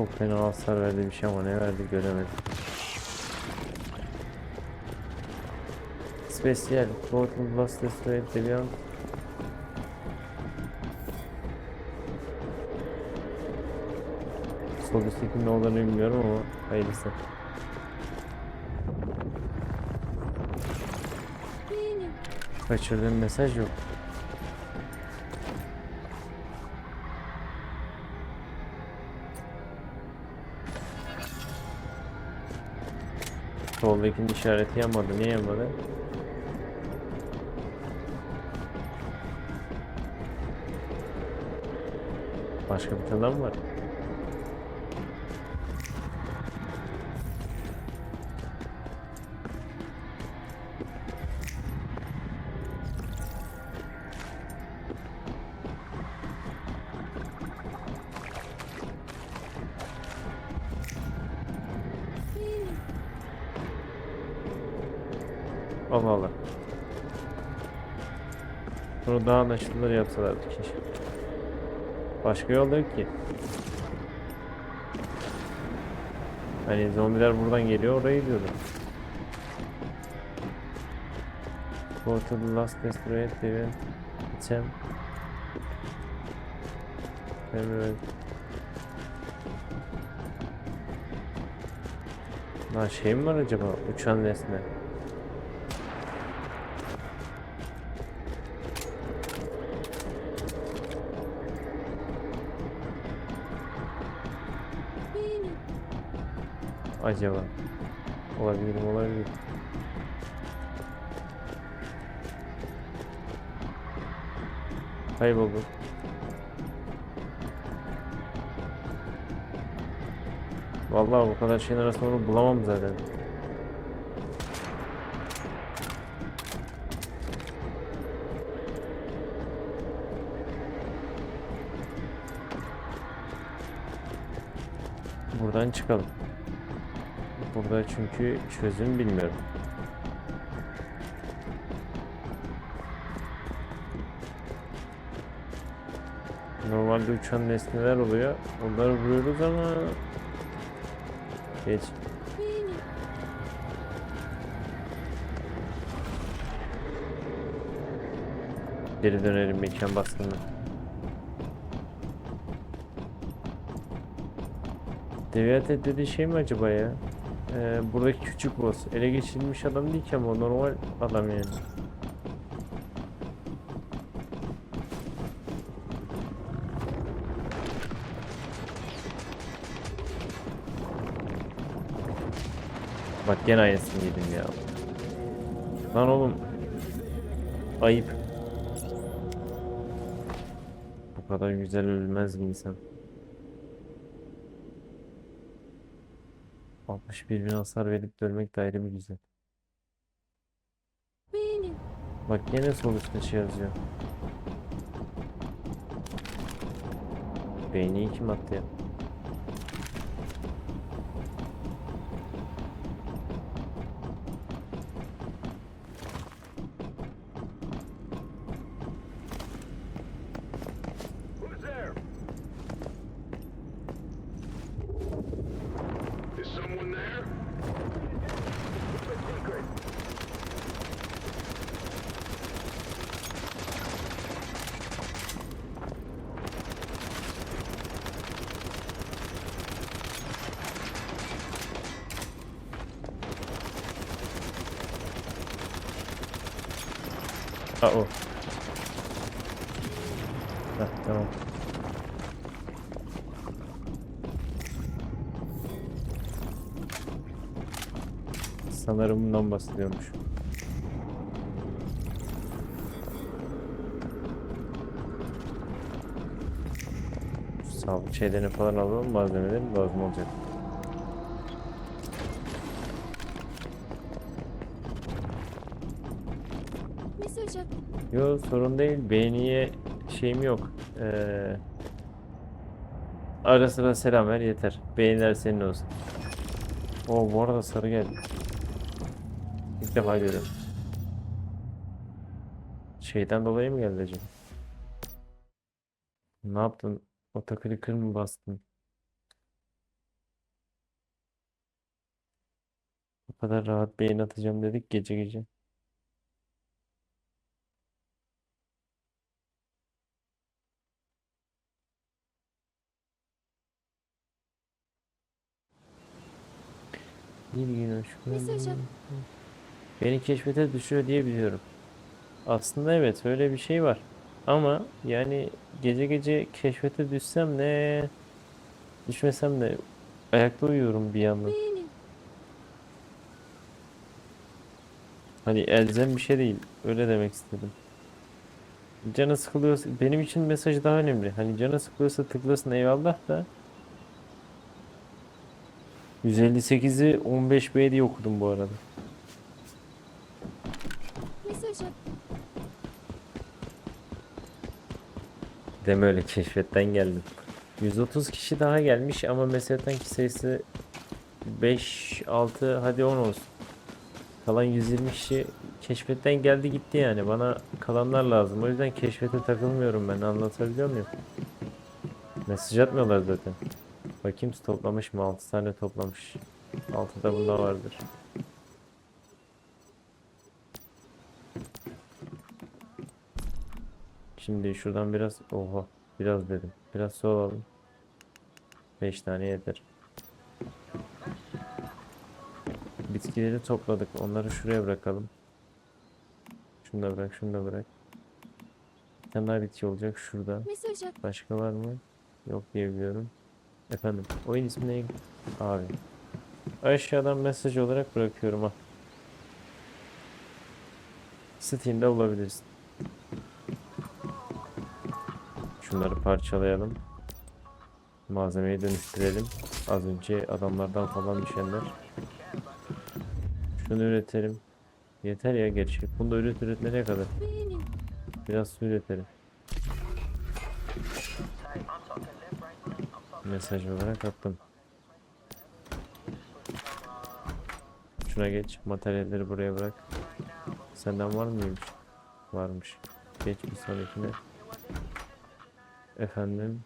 Çok fena hasar verdi bir şey ama ne verdi göremedim. Special Total Blast Destroy Deviant Sol üstteki ne olduğunu bilmiyorum ama hayırlısı. Kaçırdığım mesaj yok. Soldakinin işareti yanmadı. Niye yanmadı? Başka bir tane mı var? Bunu daha anlaşılır yapsalardı keşke. Başka yol yok ki. Hani zombiler buradan geliyor oraya gidiyordu. Go to the last destroyed event. İçem. Evet. Lan şey mi var acaba? Uçan nesne. Olabilir mi? Olabilir. Kayboldum. Vallahi bu kadar şeyin arasında onu bulamam zaten. Buradan çıkalım. Burada çünkü çözüm bilmiyorum. Normalde uçan nesneler oluyor. Onları vuruyoruz ama geç. Geri dönelim mekan baskını. Deviyat dediği şey mi acaba ya? Ee, buradaki küçük boss. Ele geçirilmiş adam değil ki ama normal adam yani. Bak gene aynısını yedim ya. Lan oğlum. Ayıp. Bu kadar güzel ölmez bir insan. 61 bin hasar verip de ölmek de ayrı bir güzel. Benim. Bak yine sol üstte şey yazıyor. Beyni kim attı ya? Ha o. Heh, tamam. Sanırım bundan bahsediyormuş. Sağlık şeylerini falan alalım malzemeleri lazım olacak. Yo sorun değil. Beğeniye şeyim yok. Ee, ara sıra selam ver yeter. Beğeniler senin olsun. O bu arada sarı geldi. İlk defa görüyorum. Şeyden dolayı mı geldi acaba? Ne yaptın? O takılı kır mı bastın? O kadar rahat beyin atacağım dedik gece gece. Bir gün. Beni keşfete düşüyor diye biliyorum. Aslında evet öyle bir şey var. Ama yani gece gece keşfete düşsem ne düşmesem de ayakta uyuyorum bir yandan. Hani elzem bir şey değil. Öyle demek istedim. Canı sıkılıyorsa benim için mesaj daha önemli. Hani canı sıkılıyorsa tıklasın eyvallah da 158'i 15B diye okudum bu arada. Deme öyle keşfetten geldim. 130 kişi daha gelmiş ama meslekten ki sayısı 5, 6 hadi 10 olsun. Kalan 120 kişi keşfetten geldi gitti yani. Bana kalanlar lazım. O yüzden keşfete takılmıyorum ben. Anlatabiliyor muyum? Mesaj atmıyorlar zaten. Bakayım toplamış mı? 6 tane toplamış. 6 da bunda vardır. Şimdi şuradan biraz oha biraz dedim. Biraz su alalım. 5 tane yeter. Bitkileri topladık. Onları şuraya bırakalım. Şunu da bırak, şunu da bırak. Bir tane daha bitki olacak şurada. Başka var mı? Yok diye biliyorum. Efendim, oyun ismi ne? Abi. Aşağıdan mesaj olarak bırakıyorum ha. Steam'de bulabilirsin. Şunları parçalayalım. Malzemeyi dönüştürelim. Az önce adamlardan falan düşenler. Şunu üretelim. Yeter ya gerçi. Bunda üret üret nereye kadar? Biraz su üretelim. Mesaj olarak attım. Şuna geç. Materyalleri buraya bırak. Senden var mıymış? Varmış. Geç bir sonrakine. Efendim.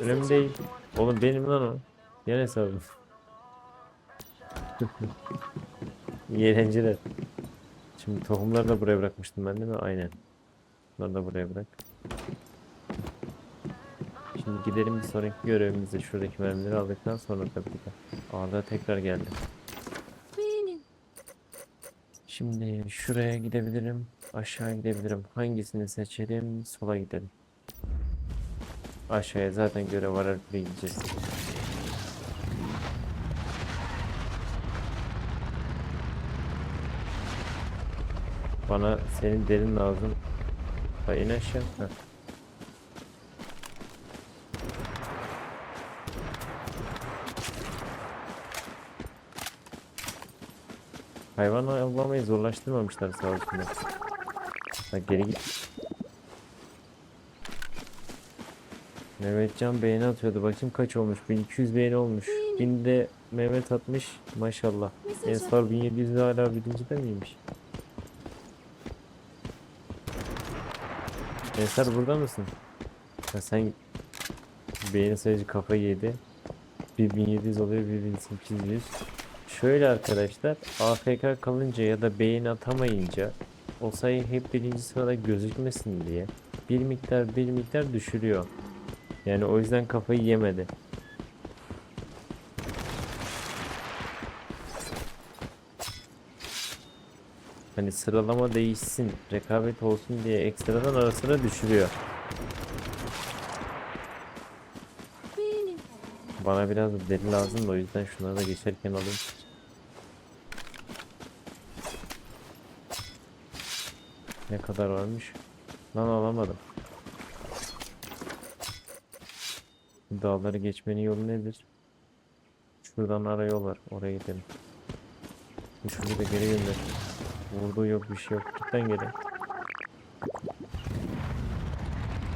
Önemli değil. Oğlum benim lan o. Yan hesabım. Eğlenceler. Şimdi tohumları da buraya bırakmıştım ben değil mi? Aynen. Bunları da buraya bırak. Şimdi gidelim bir sonraki görevimizde şuradaki mermileri aldıktan sonra tabii ki. Arda tekrar geldi. Şimdi şuraya gidebilirim. Aşağı gidebilirim. Hangisini seçelim? Sola gidelim. Aşağıya zaten görev var gideceğiz. Bana senin derin lazım. Ha in aşağı. Heh. Hayvan avlamayı zorlaştırmamışlar sağ olsunlar. Ha geri git. Mehmetcan beğeni atıyordu. Bakayım kaç olmuş? 1200 beğeni olmuş. 1000 de Mehmet atmış. Maşallah. Ensar 1700 de hala birinci de miymiş? Ensar burada mısın? Ha, sen beğeni sayıcı kafayı yedi. 1700 oluyor 1800. Şöyle arkadaşlar AFK kalınca ya da beğeni atamayınca o sayı hep birinci sırada gözükmesin diye bir miktar bir miktar düşürüyor. Yani o yüzden kafayı yemedi. Hani sıralama değişsin, rekabet olsun diye ekstradan ara sıra düşürüyor. Bana biraz da deri lazım da o yüzden şunları da geçerken alayım. Ne kadar varmış? Lan alamadım. Dağları geçmenin yolu nedir? Şuradan ara yol var. Oraya gidelim. Şurayı da geri gönder. Vurduğu yok bir şey yok. Cidden geri.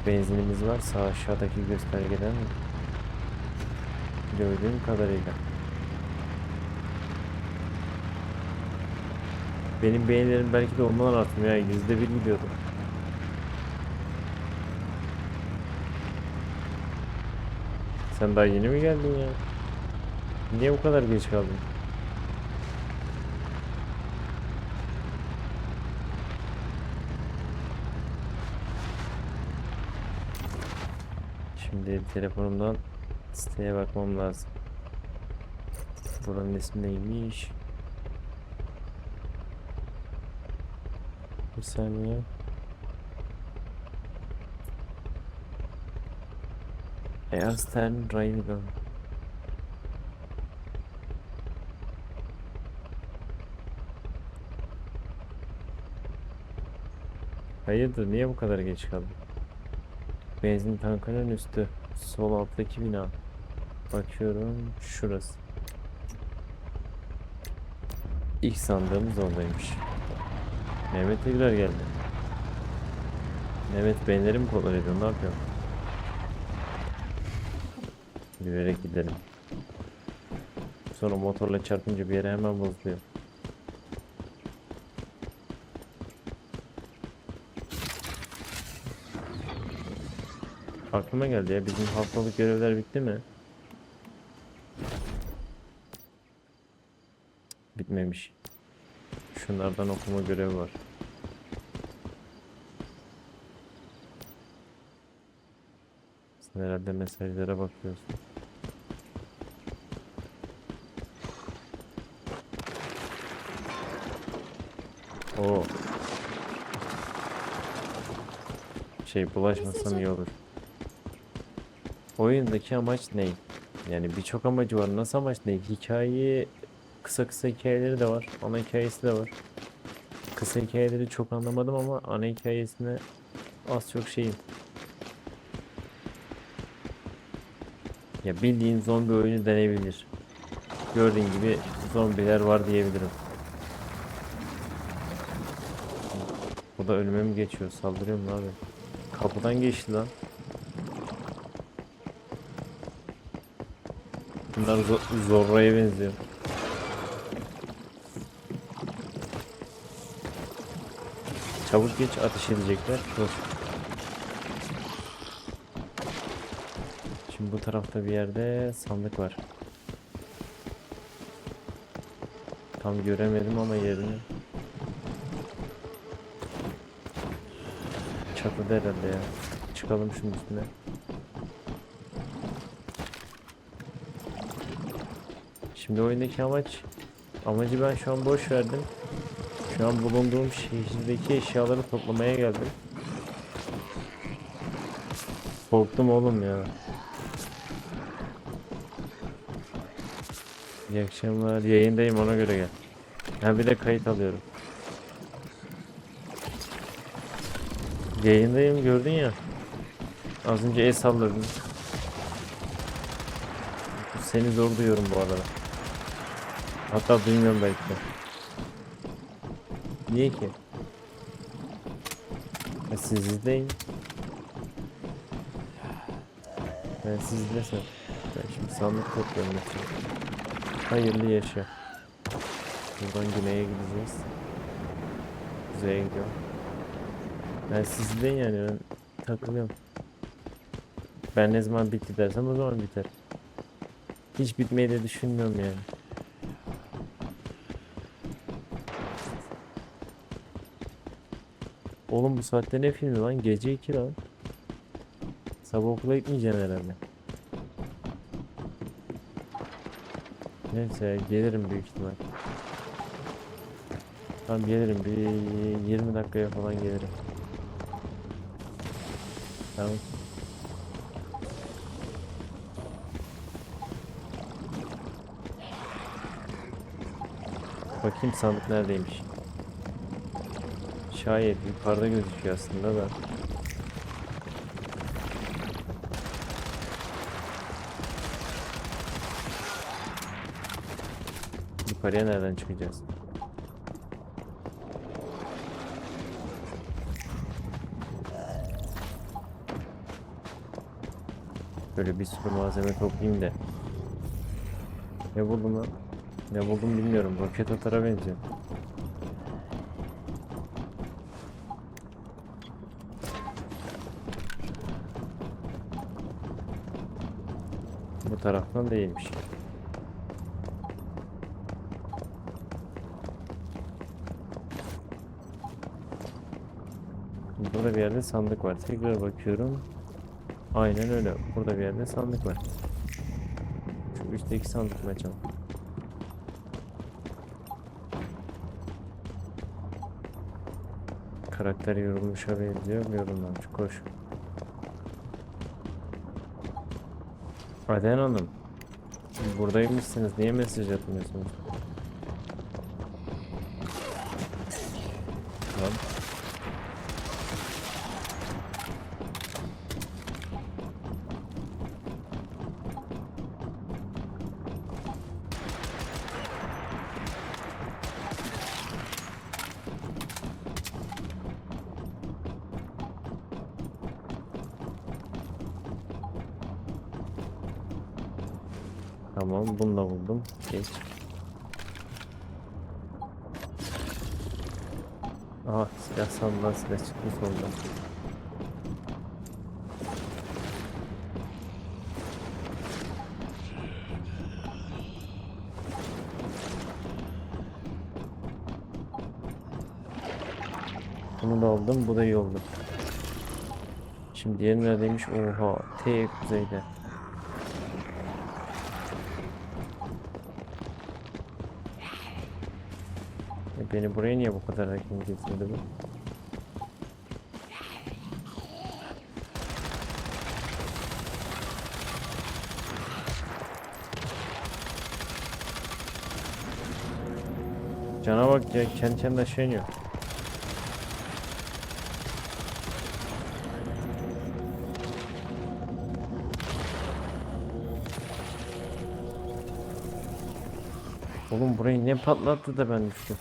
Benzinimiz var. Sağ aşağıdaki göstergeden gördüğüm kadarıyla. Benim beğenilerim belki de ondan artmıyor. Yüzde bir gidiyordu. Sen daha yeni mi geldin ya? Niye bu kadar geç kaldın? Şimdi telefonumdan siteye bakmam lazım. Buranın ismi neymiş? Bir saniye. Ersten Railgun. Hayırdır niye bu kadar geç kaldın? Benzin tankının üstü. Sol alttaki bina. Bakıyorum şurası. İlk sandığımız oradaymış. Mehmet tekrar geldi. Mehmet beyinleri mi kontrol ediyor? Ne yapıyor? Yürüyerek gidelim. Sonra motorla çarpınca bir yere hemen bozuluyor. Aklıma geldi ya bizim haftalık görevler bitti mi? Bitmemiş. Şunlardan okuma görevi var. Sen herhalde mesajlara bakıyorsun. Oo. Şey bulaşmasam iyi olur. Oyundaki amaç ne? Yani birçok amacı var. Nasıl amaç ne? Hikayeyi kısa kısa hikayeleri de var. Ana hikayesi de var. Kısa hikayeleri çok anlamadım ama ana hikayesine az çok şeyim. Ya bildiğin zombi oyunu denebilir. Gördüğün gibi zombiler var diyebilirim. Bu da önüme mi geçiyor? Saldırıyor mu abi? Kapıdan geçti lan. Bunlar zo- Zorro'ya benziyor. Çabuk geç ateş edecekler. Dur. Şimdi bu tarafta bir yerde sandık var. Tam göremedim ama yerini. Çatıda herhalde ya. Çıkalım şunun üstüne. Şimdi oyundaki amaç amacı ben şu an boş verdim. Şu an bulunduğum şehirdeki eşyaları toplamaya geldim. Korktum oğlum ya. İyi akşamlar. Yayındayım ona göre gel. Ha bir de kayıt alıyorum. Yayındayım gördün ya. Az önce el salladım. Seni zor duyuyorum bu arada. Hatta duymuyorum belki de. Niye ki? Ha, siz izleyin. Ben siz izlesem. Ben şimdi sandık topluyorum. Hayırlı yaşa. Buradan güneye gideceğiz. Kuzeye gidiyorum. Ben siz izleyin yani ben takılıyorum. Ben ne zaman bitti dersem o zaman biter. Hiç bitmeyi de düşünmüyorum yani. Oğlum bu saatte ne filmi lan? Gece 2 lan. Sabah okula gitmeyeceksin herhalde. Neyse gelirim büyük ihtimal. Tamam gelirim bir 20 dakikaya falan gelirim. Tamam. Bakayım sandık neredeymiş. Şayet yukarıda gözüküyor aslında da. Yukarıya nereden çıkacağız? Böyle bir sürü malzeme toplayayım da. Ne buldum lan? Ne buldum bilmiyorum. Roket atara benziyor. Bu taraftan değilmiş. Burada bir yerde sandık var. Tekrar bakıyorum. Aynen öyle. Burada bir yerde sandık var. Şu üstteki sandık mı acaba? Karakter yorulmuşa benziyor. Yorulmamış. Koş. Aden Hanım. Buradaymışsınız. Niye mesaj atmıyorsunuz? Tamam bunu da buldum. Geç. Aha silah sandığa silah çıktı soldan. Bunu da aldım. Bu da iyi oldu. Şimdi diğeri neredeymiş? Oha. T kuzeyde. E beni buraya niye bu kadar erken getirdi bu? Cana bak ya kendi kendine aşağı iniyor. Oğlum burayı ne patlattı da ben düştüm.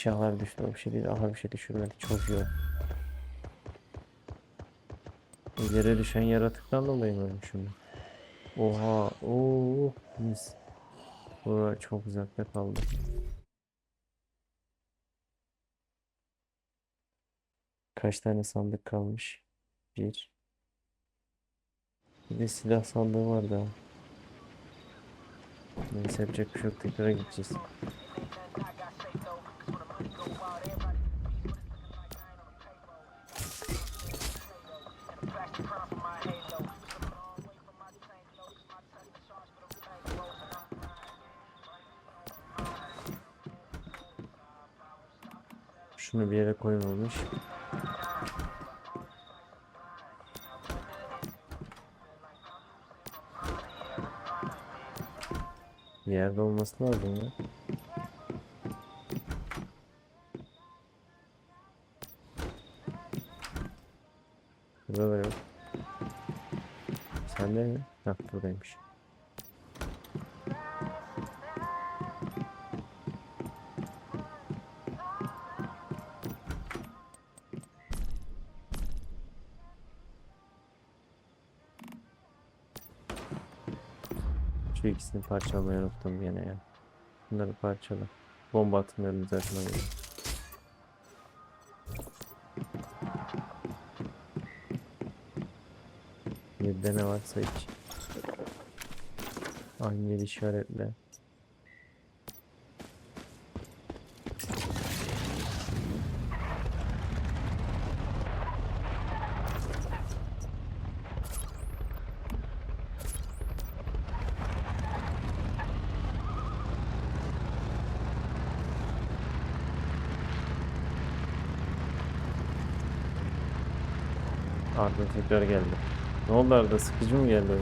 Eşyalar düştü bir şey değil. Aha bir şey düşürmedi. Çok iyi. Yere düşen yaratıktan dolayı mı ölmüşüm? Oha. Oo. Mis. Bura çok uzakta kaldı. Kaç tane sandık kalmış? Bir. Bir de silah sandığı var daha. Neyse yapacak bir şey yok. Tekrar gideceğiz. Şunu bir yere koymamış. Bir yerde olması lazım ya. Burada da yok. Sende mi? Hah buradaymış. Şu ikisini parçalamayı unuttum yine ya. Bunları parçala. Bomba atmıyorum zaten. Yedide ne varsa iç. Aynı yeri işaretle. Arda tekrar geldi. Ne oldu Arda? Sıkıcı mı geldi?